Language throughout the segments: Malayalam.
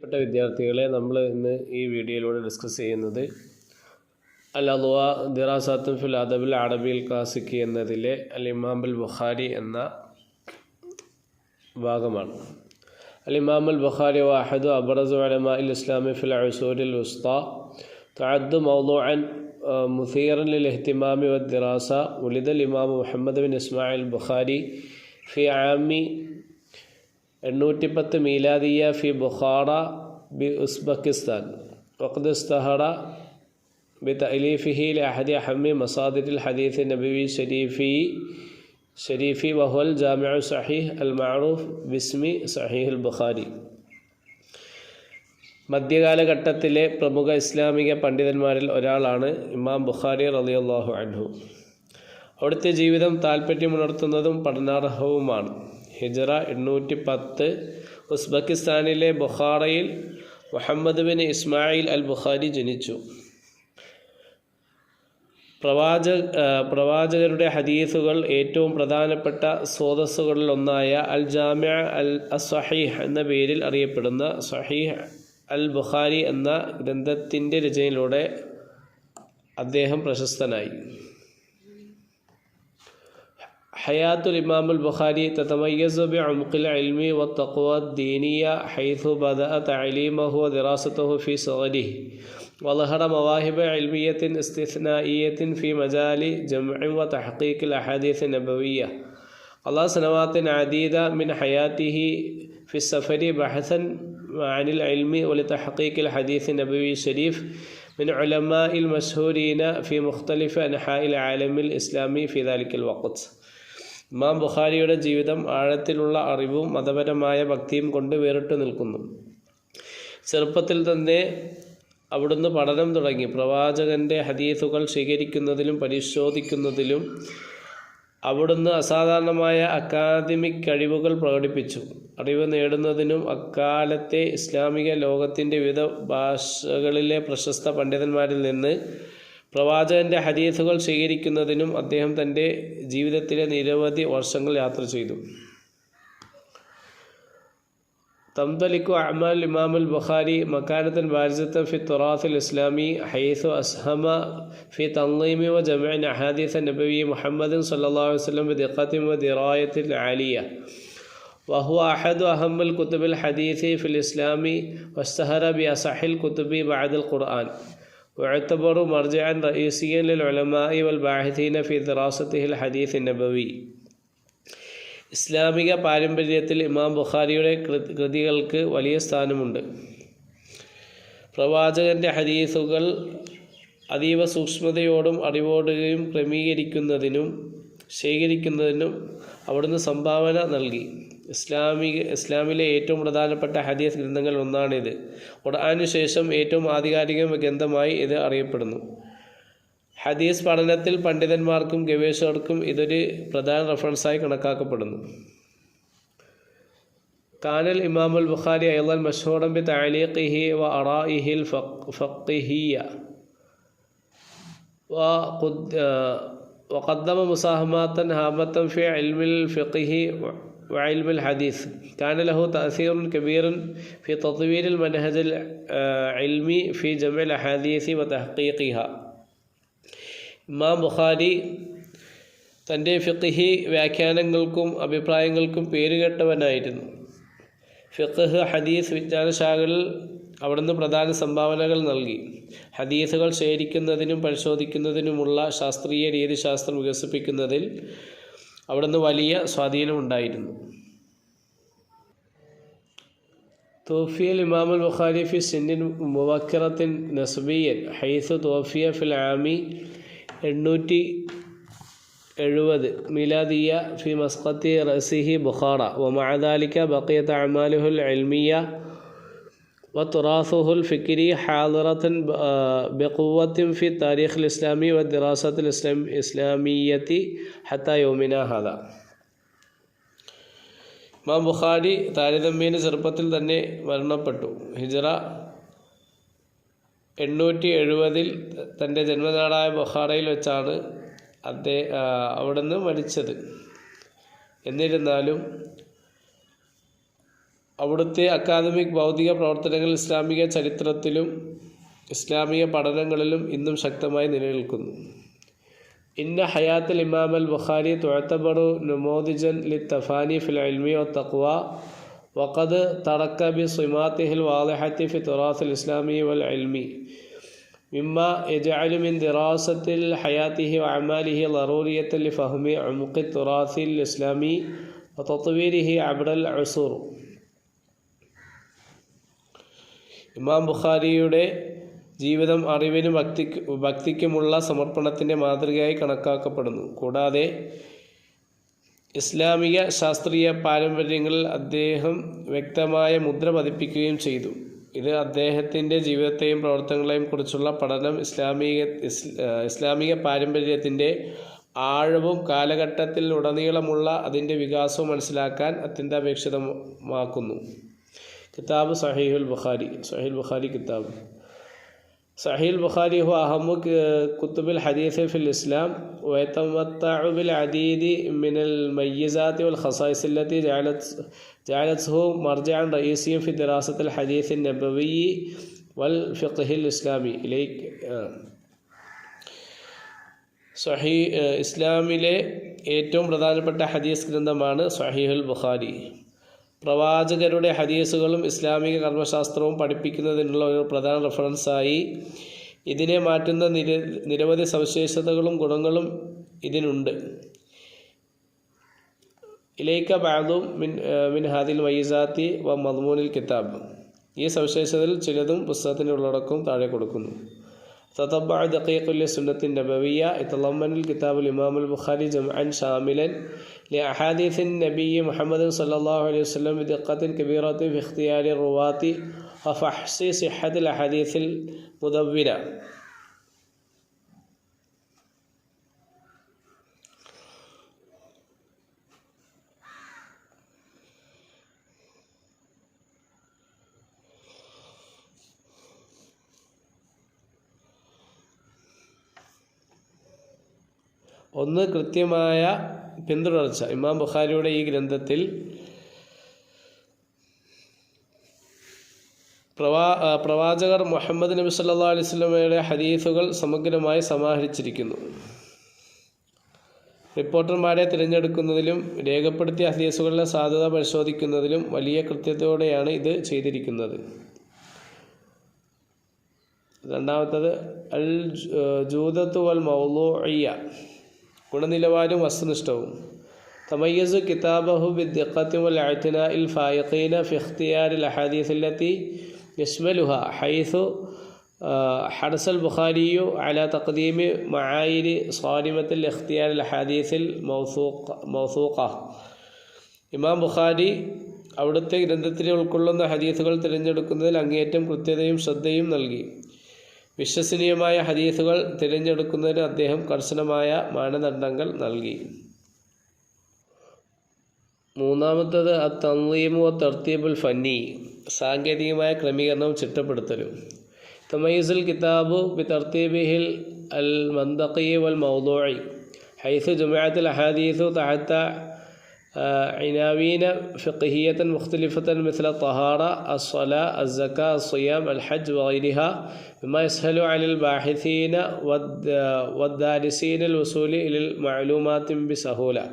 പ്പെട്ട വിദ്യാർത്ഥികളെ നമ്മൾ ഇന്ന് ഈ വീഡിയോയിലൂടെ ഡിസ്കസ് ചെയ്യുന്നത് അൽ അദ്വ ദിറാസാത്തും ഫിൽ അദബിൽ അറബിൽ ക്ലാസിക്ക് എന്നതിലെ അൽ ഇമാം അൽ ബുഖാരി എന്ന ഭാഗമാണ് അൽ ഇമാം അൽ ബുഖാരി വാഹദു അബ്രസ് അലമ ഇൽ ഇസ്ലാമി ഫിൽ അസൂരിൽ ഉസ്ത تعد موضوعا مثيرا للاهتمام والدراسة ولد الإمام محمد بن إسماعيل البخاري في عام എണ്ണൂറ്റിപ്പത്ത് മീലാദിയ ഫി ബുഖാറ ബി ഉസ്ബക്കിസ്ഥാൻ. വഖദ്സ്തഹറ ബി തലീഫിഹി ലഹദി അഹമ്മി മസാദിൽ ഹദീസ് നബിവി ഷരീഫി ഷരീഫി വഹുൽ ജാമിഅ സഹീഹ് അൽ മഅറൂഫ് ബിസ്മി സഹീഹുൽ ബുഖാരി. മധ്യകാലഘട്ടത്തിലെ പ്രമുഖ ഇസ്ലാമിക പണ്ഡിതന്മാരിൽ ഒരാളാണ് ഇമാം ബുഖാരി റളിയല്ലാഹു അൻഹു. അവിടുത്തെ ജീവിതം താല്പര്യമുണർത്തുന്നതും പഠനാർഹവുമാണ്. ഹിജറ എണ്ണൂറ്റി പത്ത് ഉസ്ബെക്കിസ്ഥാനിലെ ബുഖാറയിൽ Muhammad bin Ismail al Bukhari ജനിച്ചു. പ്രവാച പ്രവാചകരുടെ ഹദീസുകൾ ഏറ്റവും പ്രധാനപ്പെട്ട സ്രോതസ്സുകളിൽ ഒന്നായ അൽ ജാമ്യ അൽ അസഹീഹ് എന്ന പേരിൽ അറിയപ്പെടുന്ന സഹീഹ് അൽ ബുഖാരി എന്ന ഗ്രന്ഥത്തിന്റെ രചനയിലൂടെ അദ്ദേഹം പ്രശസ്തനായി. حياة الإمام البخاري تتميز بعمق العلم والتقوى الدينية حيث بدأ تعليمه ودراسته في صغره. وظهر مواهب علمية استثنائية في مجال جمع وتحقيق الأحاديث النبوية. قضى سنوات عديدة من حياته في السفر بحثا عن العلم ولتحقيق الحديث النبوي الشريف من علماء المشهورين في مختلف أنحاء العالم الإسلامي في ذلك الوقت. ഇമാം ബുഖാരിയുടെ ജീവിതം ആഴത്തിലുള്ള അറിവും മതപരമായ ഭക്തിയും കൊണ്ട് വേറിട്ട് നിൽക്കുന്നു. ചെറുപ്പത്തിൽ തന്നെ അവിടുന്ന് പഠനം തുടങ്ങി. പ്രവാചകന്റെ ഹദീസുകൾ സ്വീകരിക്കുന്നതിലും പരിശോധിക്കുന്നതിലും അവിടുന്ന് അസാധാരണമായ അക്കാദമിക് കഴിവുകൾ പ്രകടിപ്പിച്ചു. അറിവ് നേടുന്നതിനും അക്കാലത്തെ ഇസ്ലാമിക ലോകത്തിന്റെ വിവിധ ഭാഷകളിലെ പ്രശസ്ത പണ്ഡിതന്മാരിൽ നിന്ന് പ്രവാചകന്റെ ഹദീസുകൾ സ്വീകരിക്കുന്നതിനും അദ്ദേഹം തൻ്റെ ജീവിതത്തിലെ നിരവധി വർഷങ്ങൾ യാത്ര ചെയ്തു تمتلك أعمال الإمام البخاري مكانة بارزة في التراث الإسلامي حيث أسهم في تنظيم وجمع أحاديث النبي محمد صلى الله عليه وسلم بدقة ودراية عالية وهو أحد أهم الكتب الحديث في الإسلام واشتهر بأصح الكتب بعد القرآن ويعتبر مرجعا رئيسيا للعلماء والباحثين في دراسته الحديث النبوي ഇസ്ലാമിക പാരമ്പര്യത്തിൽ ഇമാം ബുഖാരിയുടെ കൃതികൾക്ക് വലിയ സ്ഥാനമുണ്ട് പ്രവാചകന്റെ ഹദീസുകൾ അതീവ സൂക്ഷ്മതയോടും അറിവോടുകയും ക്രമീകരിക്കുന്നതിനും ശേഖരിക്കുന്നതിനും അവിടുന്ന് സംഭാവന നൽകി ഇസ്ലാമിക ഇസ്ലാമിലെ ഏറ്റവും പ്രധാനപ്പെട്ട ഹദീസ് ഗ്രന്ഥങ്ങൾ ഒന്നാണിത് ഖുർആാനു ശേഷം ഏറ്റവും ആധികാരിക ഗ്രന്ഥമായി ഇത് അറിയപ്പെടുന്നു ഹദീസ് പഠനത്തിൽ പണ്ഡിതന്മാർക്കും ഗവേഷകർക്കും ഇതൊരു പ്രധാന റെഫറൻസായി കണക്കാക്കപ്പെടുന്നു കാനൽ ഇമാം അൽ ബുഖാരി അയ്യൽ മഷൂറം ബി താലീഖിഹി വ അറായിഹി ഫഖിഹിയ وقدم مساهمات هامة في علم الفقه وعلم الحديث كان له تأثير كبير في تطوير المنهج العلمي في جمع الأحاديث وتحقيقها ഇമാം ബുഖാരി തൻ്റെ ഫിഖഹി വ്യാഖ്യാനങ്ങൾക്കും അഭിപ്രായങ്ങൾക്കും പേരുകേട്ടവനായിരുന്നു ഫിഖഹ് ഹദീസ് വിജ്ഞാനശാഖകളിൽ അവിടുന്ന് പ്രധാന സംഭാവനകൾ നൽകി ഹദീസുകൾ ശേഖരിക്കുന്നതിനും പരിശോധിക്കുന്നതിനുമുള്ള ശാസ്ത്രീയ രീതിശാസ്ത്രം വികസിപ്പിക്കുന്നതിൽ അവിടുന്ന് വലിയ സ്വാധീനമുണ്ടായിരുന്നു توفي الإمام البخاري في سن مبكرة نسبيا حيث توفي في العام എണ്ണൂറ്റി എഴുപത് മിലാദിയ ഫി മസ്കത്തി റസിഹി ബുഖാറ ومع ذلك بقيت വത്തുറാസുഹുൽ ഫിക്കിരി ഹാദറത്തൻ ബെക്കുവത്തിൻ ഫി താരീഖ് ഇസ്ലാമി വ ദിറാസത്തുൽ ഇസ്ലാം ഇസ്ലാമിയത്തി ഹത്ത യോമിന ഹദ ഇമാം ബുഖാരി താരതമ്യേന ചെറുപ്പത്തിൽ തന്നെ മരണപ്പെട്ടു. ഹിജറ എണ്ണൂറ്റി എഴുപതിൽ തന്റെ ജന്മനാടായ ബൊഹാറയിൽ വെച്ചാണ് അദ്ദേഹം അവിടുന്ന് മരിച്ചത്. എന്നിരുന്നാലും അവിടുത്തെ അക്കാദമിക് ഭൗതിക പ്രവർത്തനങ്ങൾ ഇസ്ലാമിക ചരിത്രത്തിലും ഇസ്ലാമിക പഠനങ്ങളിലും ഇന്നും ശക്തമായി നിലനിൽക്കുന്നു. ഇന്ന ഹയാത്തുൽ ഇമാം അൽ ബുഖാരി തുഴത്തബറു നുമോദിജൻ ലി തഫാനി ഫിൽ അൽമി ഒ തഖ്വ വഖദ് തറക്ക ബി സിമാത്തിഹിൽ വാദഹത്തി ഫി തുറാസുൽ ഇസ്ലാമി വൽ അൽമി മിമ്മ യജഅലു മിൻ ദിറാസത്തിൽ ഹയാത്തിഹി വഅമാലിഹി അമാലിഹി ളറൂരിയത്തൻ ലി ഫഹ്മി ഉംഖി തുറാസിൽ ഇസ്ലാമി വ തത്വീരിഹി അബ്റൽ ഇമാം ബുഖാരിയുടെ ജീവിതം അറിവിനും ഭക്തിക്ക് ഭക്തിക്കുമുള്ള സമർപ്പണത്തിന്റെ മാതൃകയായി കണക്കാക്കപ്പെടുന്നു. കൂടാതെ ഇസ്ലാമിക ശാസ്ത്രീയ പാരമ്പര്യങ്ങളിൽ അദ്ദേഹം വ്യക്തമായ മുദ്ര പതിപ്പിക്കുകയും ചെയ്തു. ഇത് അദ്ദേഹത്തിന്റെ ജീവിതത്തെയും പ്രവർത്തനങ്ങളെയും കുറിച്ചുള്ള പഠനം ഇസ്ലാമിക ഇസ്ലാമിക പാരമ്പര്യത്തിന്റെ ആഴവും കാലഘട്ടത്തിൽ ഉടനീളമുള്ള അതിന്റെ വികാസവും മനസ്സിലാക്കാൻ അത്യന്താപേക്ഷിതമാക്കുന്നു. കിതാബ് സഹീഹുൽ ബുഖാരി സഹീൽ ബുഖാരി കിതാബ് صحيح البخاري هو أهم كتب الحديث في الإسلام ويتمتع بالعديد من الميزات والخصائص التي جعلت جعلته مرجعا رئيسيا في دراسة الحديث النبوي والفقه الإسلامي إليك സഹീ ഇസ്ലാമിലെ ഏറ്റവും പ്രധാനപ്പെട്ട ഹദീസ് ഗ്രന്ഥമാണ് സഹീഹുൽ ബുഖാരി പ്രവാചകരുടെ ഹദീസുകളും ഇസ്ലാമിക കർമ്മശാസ്ത്രവും പഠിപ്പിക്കുന്നതിനുള്ള ഒരു പ്രധാന റെഫറൻസായി ഇതിനെ മാറ്റുന്ന നിര നിരവധി സവിശേഷതകളും ഗുണങ്ങളും ഇതിനുണ്ട്. ഇലൈക്ക ബാദും മിൻ മിൻ ഹാദിൽ വൈസാത്തി വ മദ്മൂനിൽ കിതാബ്. ഈ സവിശേഷതയിൽ ചിലതും പുസ്തകത്തിന്റെ ഉള്ളടക്കവും താഴെ കൊടുക്കുന്നു. تتبع دقيق للسنة النبوية. يتضمن الكتاب الإمام البخاري جمعا شاملا لأحاديث النبي محمد صلى الله عليه وسلم بدقة كبيرة في اختيار الرواة وفحص صحة الأحاديث المدونة. ഒന്ന് കൃത്യമായ പിന്തുടർച്ച. ഇമാം ബുഖാരിയുടെ ഈ ഗ്രന്ഥത്തിൽ പ്രവാ പ്രവാചകർ മുഹമ്മദ് നബി സല്ലാ അലൈഹി സ്വലമയുടെ ഹദീസുകൾ സമഗ്രമായി സമാഹരിച്ചിരിക്കുന്നു. റിപ്പോർട്ടർമാരെ തിരഞ്ഞെടുക്കുന്നതിലും രേഖപ്പെടുത്തിയ ഹദീസുകളുടെ സാധ്യത പരിശോധിക്കുന്നതിലും വലിയ കൃത്യതയോടെയാണ് ഇത് ചെയ്തിരിക്കുന്നത്. രണ്ടാമത്തത് അൽ ജൂതത്തു വൽ മൗലൂഇയ. ഗുണനിലവാരവും വസ്തുനിഷ്ഠവും. തമയ്യസ് കിതാബഹു ബിദ്ദിഖത്തുൽ അഅ്തിന ഇൽ ഫായഖീന ഫിഖ്തിയാരിൽ ഇഖ്തിയാരിൽ യസ്മലുഹ ഹൈസു ഹർസൽ ബുഖാരിയു അല തഖദീമി മായിരി സാലിമത്തിൽ ഇഖ്തിയാരിൽ അഹാദീസിൽ മൗസൂഖ മൗസൂഖ. ഇമാം ബുഖാരി അവിടുത്തെ ഗ്രന്ഥത്തിൽ ഉൾക്കൊള്ളുന്ന ഹദീസുകൾ തിരഞ്ഞെടുക്കുന്നതിൽ അങ്ങേയറ്റം കൃത്യതയും ശ്രദ്ധയും നൽകി. വിശ്വസനീയമായ ഹദീസുകൾ തിരഞ്ഞെടുക്കുന്നതിന് അദ്ദേഹം കർശനമായ മാനദണ്ഡങ്ങൾ നൽകി. മൂന്നാമത്തത് അ തൻലീമു തർത്തീബുൽ ഫന്നി സാങ്കേതികമായ ക്രമീകരണവും ചിട്ടപ്പെടുത്തലും. തമയ്യസുൽ കിതാബു ബി തർത്തീബിഹിൽ അൽ മന്ദഖി വൽ മൗദൂഇ ഹൈസു ജുമാഅത്തുൽ അഹാദീസു തഹത്ത عناوين فقهية مختلفة مثل الطهارة الصلاة الزكاة الصيام الحج وغيرها مما يسهل على الباحثين والدارسين الوصول إلى المعلومات بسهولة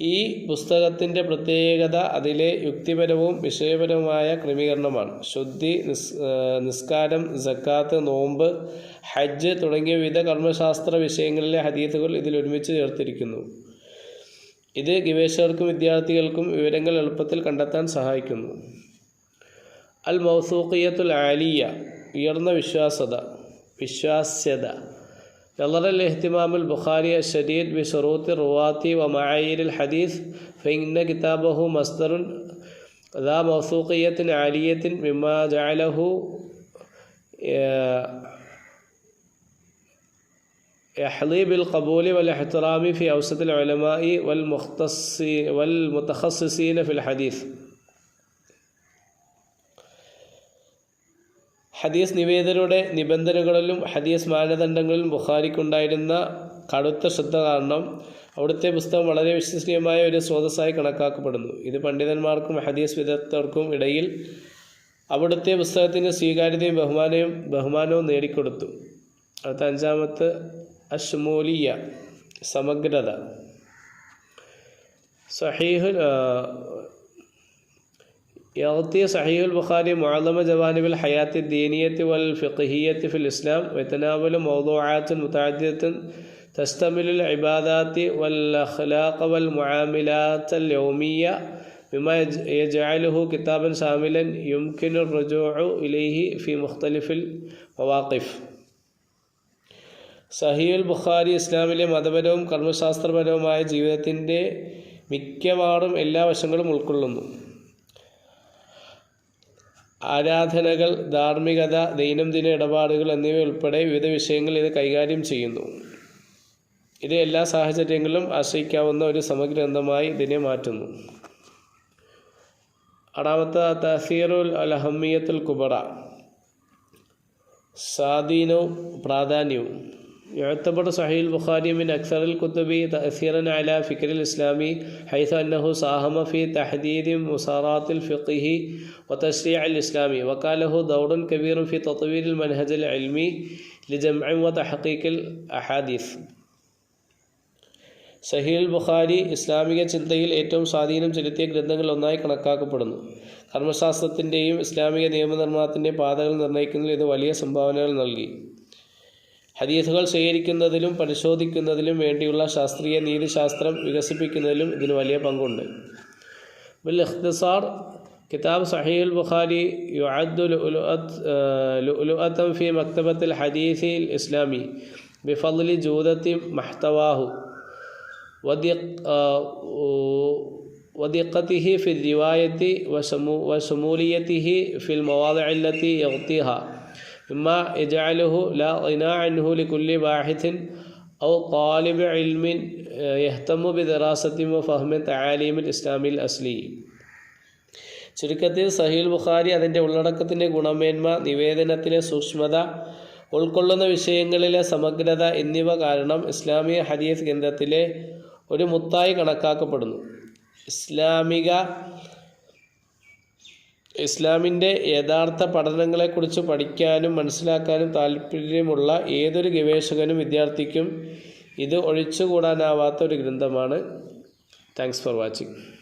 ഈ പുസ്തകത്തിൻ്റെ പ്രത്യേകത അതിലെ യുക്തിപരവും വിഷയപരവുമായ ക്രമീകരണമാണ് ശുദ്ധി നിസ് നിസ്കാരം ജക്കാത്ത് നോമ്പ് ഹജ്ജ് തുടങ്ങിയ വിവിധ കർമ്മശാസ്ത്ര വിഷയങ്ങളിലെ ഹദീത്തുകൾ ഇതിൽ ഒരുമിച്ച് ചേർത്തിരിക്കുന്നു ഇത് ഗവേഷകർക്കും വിദ്യാർത്ഥികൾക്കും വിവരങ്ങൾ എളുപ്പത്തിൽ കണ്ടെത്താൻ സഹായിക്കുന്നു അൽ മൗസൂഖിയത്തുൽ ആലിയ ഉയർന്ന വിശ്വാസത വിശ്വാസ്യത نظر الاهتمام البخاري الشديد بشروط الرواة ومعايير الحديث فإن كتابه مصدر ذا موثوقية عالية مما جعله എഹ്ലീബിൽ ഖബൂലി വൽ എഹ്റാമി ഫി ഔസത്തിൽ ഒലമായി വൽ മുഖ്തസീ വൽ മുത്തഹസീന ഫിൽ ഹദീസ് ഹദീസ് നിവേദനയുടെ നിബന്ധനകളിലും ഹദീസ് മാനദണ്ഡങ്ങളിലും ബുഖാരിക്കുണ്ടായിരുന്ന കടുത്ത ശ്രദ്ധ കാരണം അവിടുത്തെ പുസ്തകം വളരെ വിശ്വസനീയമായ ഒരു സ്രോതസ്സായി കണക്കാക്കപ്പെടുന്നു. ഇത് പണ്ഡിതന്മാർക്കും ഹദീസ് വിദഗ്ധർക്കും ഇടയിൽ അവിടുത്തെ പുസ്തകത്തിന്റെ സ്വീകാര്യതയും ബഹുമാനവും ബഹുമാനവും നേടിക്കൊടുത്തു. അടുത്ത അഞ്ചാമത്തെ الشمولية سمجرة صحيح آه، يغطي صحيح البخاري معظم جوانب الحياة الدينية والفقهية في الإسلام ويتناول موضوعات متعددة تستمل العبادات والأخلاق والمعاملات اليومية مما يجعله كتابا شاملا يمكن الرجوع إليه في مختلف المواقف. സഹീൽ ബുഖാരി ഇസ്ലാമിലെ മതപരവും കർമ്മശാസ്ത്രപരവുമായ ജീവിതത്തിന്റെ മിക്കവാറും എല്ലാ വശങ്ങളും ഉൾക്കൊള്ളുന്നു. ആരാധനകൾ ധാർമ്മികത ദൈനംദിന ഇടപാടുകൾ എന്നിവ ഉൾപ്പെടെ വിവിധ വിഷയങ്ങൾ ഇത് കൈകാര്യം ചെയ്യുന്നു. ഇത് എല്ലാ സാഹചര്യങ്ങളിലും ആശ്രയിക്കാവുന്ന ഒരു സമഗ്ര ഗ്രന്ഥമായി ഇതിനെ മാറ്റുന്നു. ആറാമത്തെ തഹീറുൽ അലഹമിയത്തുൽ കുബറ. സ്വാധീനവും പ്രാധാന്യവും. يعتبر صحيح البخاري من أكثر الكتب تأثيرا على فكر الإسلامي حيث أنه ساهم في تحديد مسارات الفقه وتشريع الإسلامي وكان له دور كبير في تطوير المنهج العلمي لجمع وتحقيق الأحاديث സഹീൽ ബുഖാരി ഇസ്ലാമിക ചിന്തയിൽ ഏറ്റവും സ്വാധീനം ചെലുത്തിയ ഗ്രന്ഥങ്ങളിൽ ഒന്നായി കണക്കാക്കപ്പെടുന്നു കർമ്മശാസ്ത്രത്തിൻ്റെയും ഇസ്ലാമിക നിയമനിർമ്മാണത്തിൻ്റെയും പാതകൾ നിർണ്ണയിക്കുന്നതിൽ ഇത് വലിയ സംഭാവനകൾ നൽകി ഹദീസുകൾ സ്വീകരിക്കുന്നതിലും പരിശോധിക്കുന്നതിലും വേണ്ടിയുള്ള ശാസ്ത്രീയ നീതിശാസ്ത്രം വികസിപ്പിക്കുന്നതിലും ഇതിന് വലിയ പങ്കുണ്ട് بالاختصار كتاب صحيح البخاري يعد لؤلؤة آه، لؤلؤة في مكتبة الحديث الإسلامي بفضل جودة محتواه ودق آه، ودقته في الرواية وشمو- وشموليته في المواضع التي يغطيها ഇമ്മ ഇജാലുഹു ലഹു ലിക്കുല്ലി ബാഹിദിൻ ഔ താലിബ് ഇൽമിൻ യഹ്തമു ബി ദറാസത്തിൻ ഫഹ്മി താലീമിൽ ഇസ്ലാമിൽ അസ്ലി ചുരുക്കത്തിൽ സഹീൽ ബുഖാരി അതിന്റെ ഉള്ളടക്കത്തിന്റെ ഗുണമേന്മ നിവേദനത്തിലെ സൂക്ഷ്മത ഉൾക്കൊള്ളുന്ന വിഷയങ്ങളിലെ സമഗ്രത എന്നിവ കാരണം ഇസ്ലാമിക ഹദീസ് ഗ്രന്ഥത്തിലെ ഒരു മുത്തായി കണക്കാക്കപ്പെടുന്നു. ഇസ്ലാമിക ഇസ്ലാമിന്റെ യഥാർത്ഥ പഠനങ്ങളെക്കുറിച്ച് പഠിക്കാനും മനസ്സിലാക്കാനും താല്പര്യമുള്ള ഏതൊരു ഗവേഷകനും വിദ്യാർത്ഥിക്കും ഇത് ഒഴിച്ചുകൂടാനാവാത്ത ഒരു ഗ്രന്ഥമാണ്. Thanks for watching